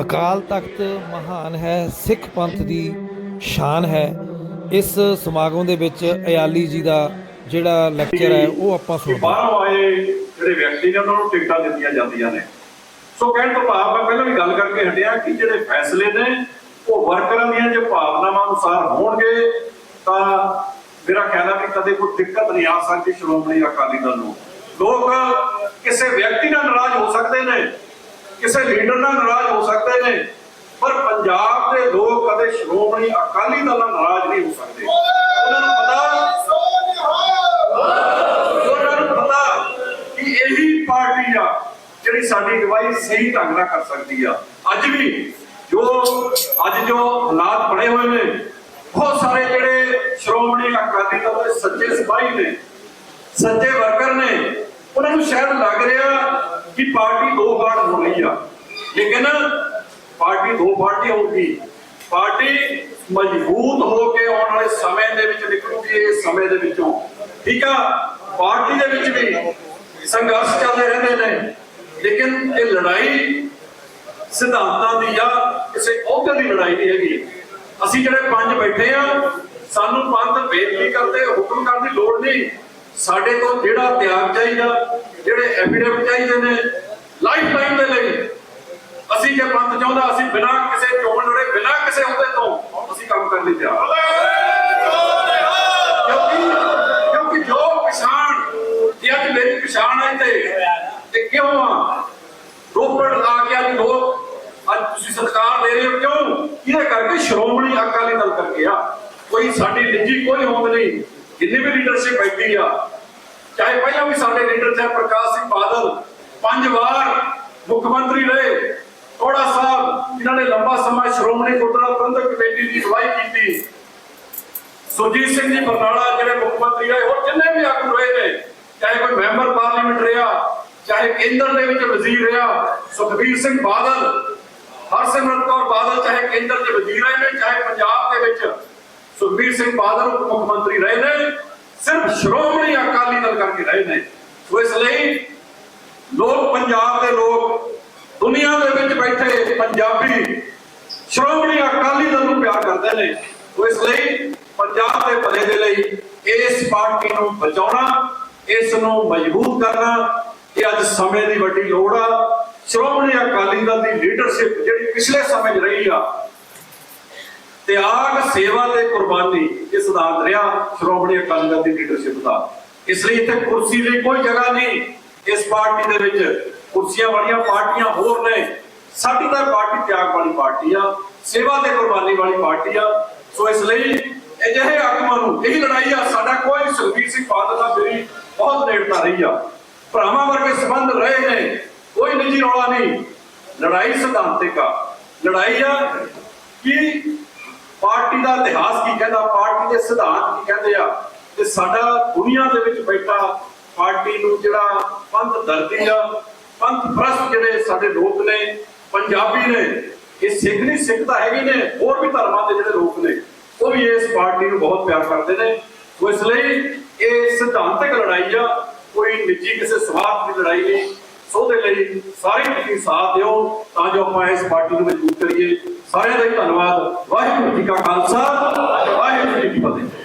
ਅਕਾਲ ਤਖਤ ਮਹਾਨ ਹੈ, ਸਿੱਖ ਪੰਥ ਦੀ ਸ਼ਾਨ ਹੈ। ਇਸ ਸਮਾਗਮ ਦੇ ਵਿੱਚ ਅਯਾਲੀ ਜੀ ਦਾ ਜਿਹੜਾ ਲੈਕਚਰ ਹੈ, ਉਹ ਆਪਾਂ ਸੁਣਦੇ ਬਾਹਰੋਂ ਆਏ ਜਿਹੜੇ ਵਿਅਕਤੀ ਨੇ, ਉਹਨਾਂ ਨੂੰ ਟਿਕਟਾਂ ਦਿੱਤੀਆਂ ਜਾਂਦੀਆਂ ਨੇ। ਸੋ ਕਹਿਣ ਤੋਂ ਭਾਵ, ਮੈਂ ਪਹਿਲਾਂ ਵੀ ਗੱਲ ਕਰਕੇ ਹਟਿਆ ਕਿ ਜਿਹੜੇ ਫੈਸਲੇ ਨੇ, ਉਹ ਵਰਕਰਾਂ ਦੀਆਂ ਜੇ ਭਾਵਨਾਵਾਂ ਅਨੁਸਾਰ ਹੋਣਗੇ, ਤਾਂ ਮੇਰਾ ਖਿਆਲ ਹੈ ਕਿ ਕਦੇ ਕੋਈ ਦਿੱਕਤ ਨਹੀਂ ਆ ਸਕਦੀ, ਸ਼੍ਰੋਮਣੀ ਅਕਾਲੀ ਦਲ ਨੂੰ। ਲੋਕ ਕਿਸੇ ਵਿਅਕਤੀ ਨਾਲ ਨਾਰਾਜ਼ ਹੋ ਸਕਦੇ ਨੇ ਕਿਸੇ ਲੀਡਰ ਨਾਲ ਨਾਰਾਜ਼ ਹੋ ਸਕਦੇ ਨੇ, ਪਰ ਪੰਜਾਬ ਦੇ ਲੋਕ ਕਦੇ ਸ਼੍ਰੋਮਣੀ ਅਕਾਲੀ ਦਲ ਨਾਲ ਨਾਰਾਜ਼ ਨਹੀਂ ਹੋ ਸਕਦੇ। ਉਹਨਾਂ ਨੂੰ ਪਤਾ ਉਹਨਾਂ ਨੂੰ ਪਤਾ ਕਿ ਇਹੀ ਪਾਰਟੀ ਆ ਜਿਹੜੀ ਸਾਡੀ ਅਗਵਾਈ ਸਹੀ ਢੰਗ ਨਾਲ ਕਰ ਸਕਦੀ ਆ। ਅੱਜ ਵੀ ਜੋ, ਅੱਜ ਜੋ ਹਾਲਾਤ ਬਣੇ ਹੋਏ ਨੇ, ਬਹੁਤ ਸਾਰੇ ਜਿਹੜੇ ਸ਼੍ਰੋਮਣੀ ਅਕਾਲੀ ਦਲ ਦੇ ਸੱਚੇ ਸਿਪਾਹੀ ਨੇ ਸੱਚੇ ਵਰਕਰ ਨੇ, ਉਹਨਾਂ ਨੂੰ ਸ਼ਾਇਦ ਲੱਗ ਰਿਹਾ ਕਿ ਪਾਰਟੀ ਦੋ ਪਾਰਟ ਪਾਰਟੀ ਦੋ ਪਾਰਟੀ ਹੋਊਗੀ। ਪਾਰਟੀ ਮਜ਼ਬੂਤ ਹੋ ਕੇ ਆਉਣ ਵਾਲੇ ਸਮੇਂ ਦੇ ਵਿੱਚ ਨਿਕਲੂਗੀ ਇਸ ਸਮੇਂ ਦੇ ਵਿੱਚੋਂ। ਠੀਕ ਆ? ਪਾਰਟੀ ਦੇ ਵਿੱਚ ਵੀ ਸੰਘਰਸ਼ ਚੱਲਦੇ ਰਹਿੰਦੇ ਨੇ। ਲੇਕਿਨ ਇਹ ਲੜਾਈ ਸਿਧਾਂਤਾਂ ਦੀ ਜਾਂ ਕਿਸੇ ਅਹੁਦੇ ਦੀ ਲੜਾਈ ਨਹੀਂ ਹੈਗੀ। ਅਸੀਂ ਜਿਹੜੇ ਪੰਜ ਬੈਠੇ ਆ, ਸਾਨੂੰ ਪੰਥ ਬੇਨਤੀ ਕਰਦੇ, ਹੁਕਮ ਕਰਨ ਦੀ ਲੋੜ ਨਹੀਂ। ਸਾਡੇ ਤੋਂ ਜਿਹੜਾ ਤਿਆਗ ਚਾਹੀਦਾ, ਜਿਹੜੇ ਐਫੀਡੇਵਿਟ ਚਾਹੀਦੇ ਨੇ ਲਾਈਫ ਟਾਈਮ ਦੇ ਲਈ। ਅਸੀਂ ਜੇ ਪੰਥ ਚਾਹੁੰਦਾ, ਅਸੀਂ ਬਿਨਾਂ ਕਿਸੇ ਚੋਣ ਲੜੇ, ਬਿਨਾਂ ਕਿਸੇ ਅਹੁਦੇ ਤੋਂ ਅਸੀਂ ਕੰਮ ਕਰਨ ਲਈ ਤਿਆਰ ਕਿਉਂਕਿ ਕਿਉਂਕਿ ਜੋ ਕਿਸਾਨ, ਜੇ ਅੱਜ ਮੇਰੀ ਕਿਸਾਨ ਹੈ ਤੇ ਤੇ ਕਿਉਂ ਆ? ਰੋਪੜ ਆ ਗਿਆ ਜੀ ਲੋਕ ਅੱਜ ਤੁਸੀਂ ਸਤਿਕਾਰ ਦੇ ਰਹੇ ਹੋ, ਕਿਉਂ? ਇਹਦੇ ਕਰਕੇ ਸ਼੍ਰੋਮਣੀ ਅਕਾਲੀ ਦਲ ਕਰਕੇ ਆ। ਕੋਈ ਸਾਡੀ ਨਿੱਜੀ ਕੋਈ ਹੋਂਦ ਨਹੀਂ। ਜਿੰਨੀ ਵੀ ਲੀਡਰਸ਼ਿਪ ਬੈਠੀ ਆ, ਚਾਹੇ ਪਹਿਲਾਂ ਵੀ ਸਾਡੇ ਲੀਡਰ ਚਾਹੇ ਪ੍ਰਕਾਸ਼ ਸਿੰਘ ਬਾਦਲ ਪੰਜ ਵਾਰ ਮੁੱਖ ਮੰਤਰੀ ਰਹੇ। ਕੋੜਾ ਸਾਹਿਬ ਜਿਨ੍ਹਾਂ ਨੇ ਲੰਬਾ ਸਮਾਂ ਸ਼੍ਰੋਮਣੀ ਗੁਰਦੁਆਰਾ ਪ੍ਰਬੰਧਕ ਕਮੇਟੀ ਦੀ ਅਗਵਾਈ ਕੀਤੀ। ਸੁਰਜੀਤ ਸਿੰਘ ਜੀ ਬਰਨਾਲਾ ਜਿਹੜੇ ਮੁੱਖ ਮੰਤਰੀ ਰਹੇ, ਹੋਰ ਜਿੰਨੇ ਵੀ ਆਗੂ ਰਹੇ ਨੇ, ਚਾਹੇ ਕੋਈ ਮੈਂਬਰ ਪਾਰਲੀਮੈਂਟ ਰਿਹਾ, ਚਾਹੇ ਕੇਂਦਰ ਦੇ ਵਿੱਚ ਵਜ਼ੀਰ ਰਿਹਾ, ਸੁਖਬੀਰ ਸਿੰਘ ਬਾਦਲ, ਹਰਸਿਮਰਤ ਕੌਰ ਬਾਦਲ ਚਾਹੇ ਕੇਂਦਰ ਦੇ ਵਜ਼ੀਰ ਰਹੇ ਨੇ, ਚਾਹੇ ਪੰਜਾਬ ਦੇ ਵਿੱਚ ਸੁਖਬੀਰ ਸਿੰਘ ਬਾਦਲ ਉਪ ਮੁੱਖ ਮੰਤਰੀ ਰਹੇ ਨੇ, ਸਿਰਫ ਸ਼੍ਰੋਮਣੀ ਅਕਾਲੀ ਦਲ ਕਰਕੇ ਰਹੇ ਨੇ। ਇਸ ਲਈ ਲੋਕ ਪੰਜਾਬ ਦੇ ਲੋਕ ਦੁਨੀਆ ਦੇ ਵਿੱਚ ਬੈਠੇ ਪੰਜਾਬੀ, ਸ਼੍ਰੋਮਣੀ ਅਕਾਲੀ ਦਲ ਨੂੰ ਪਿਆਰ ਕਰਦੇ ਨੇ। ਸੋ ਇਸ ਲਈ ਪੰਜਾਬ ਦੇ ਭਲੇ ਦੇ ਲਈ ਇਸ ਪਾਰਟੀ ਨੂੰ ਬਚਾਉਣਾ, ਇਸ ਨੂੰ ਮਜ਼ਬੂਤ ਕਰਨਾ ਇਹ ਅੱਜ ਸਮੇਂ ਦੀ ਵੱਡੀ ਲੋੜ ਆ। ਸ਼੍ਰੋਮਣੀ ਅਕਾਲੀ ਦਲ ਦੀ ਲੀਡਰਸ਼ਿਪ ਜਿਹੜੀ ਪਿਛਲੇ ਸਮੇਂ 'ਚ ਰਹੀ ਆ, ਤਿਆਗ, ਸੇਵਾ ਤੇ ਕੁਰਬਾਨੀ, ਇਹ ਸਿਧਾਂਤ ਰਿਹਾ ਸ਼੍ਰੋਮਣੀ ਅਕਾਲੀ ਦਲ ਦੀ ਲੀਡਰਸ਼ਿਪ ਦਾ। ਇਸ ਲਈ ਇੱਥੇ ਕੁਰਸੀ ਲਈ ਕੋਈ ਜਗ੍ਹਾ ਨਹੀਂ। ਇਸ ਪਾਰਟੀ ਦੇ ਵਿੱਚ ਕੁਰਸੀਆਂ ਵਾਲੀਆਂ ਪਾਰਟੀਆਂ ਹੋਰ ਨੇ। ਸਾਡੀ ਤਾਂ ਪਾਰਟੀ ਤਿਆਗ ਵਾਲੀ ਪਾਰਟੀ ਆ, ਸੇਵਾ ਤੇ ਕੁਰਬਾਨੀ ਵਾਲੀ ਪਾਰਟੀ ਆ। ਸੋ ਇਸ ਲਈ ਅਜਿਹੇ ਆਗੂਆਂ ਨੂੰ ਇਹੀ ਲੜਾਈ ਆ, ਸਾਡਾ ਕੋਈ ਸੁਖਬੀਰ ਸਿੰਘ ਬਾਦਲ ਦਾ ਮੇਰੀ ਬਹੁਤ ਨੇੜਤਾ ਰਹੀ ਆ। ਭਰਾਵਾਂ ਵਰਗੇ ਸੰਬੰਧ ਰਹੇ ਨੇ, ਕੋਈ ਨਿੱਜੀ ਰੌਲਾ ਨਹੀਂ। ਲੜਾਈ ਸਿਧਾਂਤਿਕ ਆ। ਲੜਾਈ ਆ ਕਿ ਪਾਰਟੀ ਦਾ ਇਤਿਹਾਸ ਕੀ ਕਹਿੰਦਾ, ਪਾਰਟੀ ਦੇ ਸਿਧਾਂਤ ਕੀ ਕਹਿੰਦੇ ਆ। ਤੇ ਸਾਡਾ ਦੁਨੀਆ ਦੇ ਵਿੱਚ ਬੈਠਾ ਪਾਰਟੀ ਨੂੰ ਜਿਹੜਾ ਪੰਥ ਦਰਦੀ ਆ, ਪੰਥ ਪ੍ਰਸਤ ਜਿਹੜੇ ਸਾਡੇ ਲੋਕ ਨੇ, ਪੰਜਾਬੀ ਨੇ, ਇਹ ਸਿੱਖ ਨਹੀਂ ਸਿੱਖ ਤਾਂ ਹੈਗੇ ਨੇ, ਹੋਰ ਵੀ ਧਰਮਾਂ ਦੇ ਜਿਹੜੇ ਲੋਕ ਨੇ, ਉਹ ਵੀ ਇਸ ਪਾਰਟੀ ਨੂੰ ਬਹੁਤ ਪਿਆਰ ਕਰਦੇ ਨੇ। ਸੋ ਇਸ ਲਈ ਇਹ ਸਿਧਾਂਤਕ ਲੜਾਈ ਆ, ਕੋਈ ਨਿੱਜੀ ਕਿਸੇ ਸਵਾਰਥ ਦੀ ਲੜਾਈ ਨਹੀਂ। ਸੋ ਦੇ ਲਈ ਸਾਰੇ ਤੁਸੀਂ ਸਾਥ ਦਿਓ, ਤਾਂ ਜੋ ਆਪਾਂ ਇਸ ਪਾਰਟੀ ਨੂੰ ਮਜ਼ਬੂਤ ਕਰੀਏ। ਸਾਰਿਆਂ ਦਾ ਹੀ ਧੰਨਵਾਦ। ਵਾਹਿਗੁਰੂ ਜੀ ਕਾ ਖਾਲਸਾ, ਵਾਹਿਗੁਰੂ ਜੀ ਕੀ ਫਤਿਹ।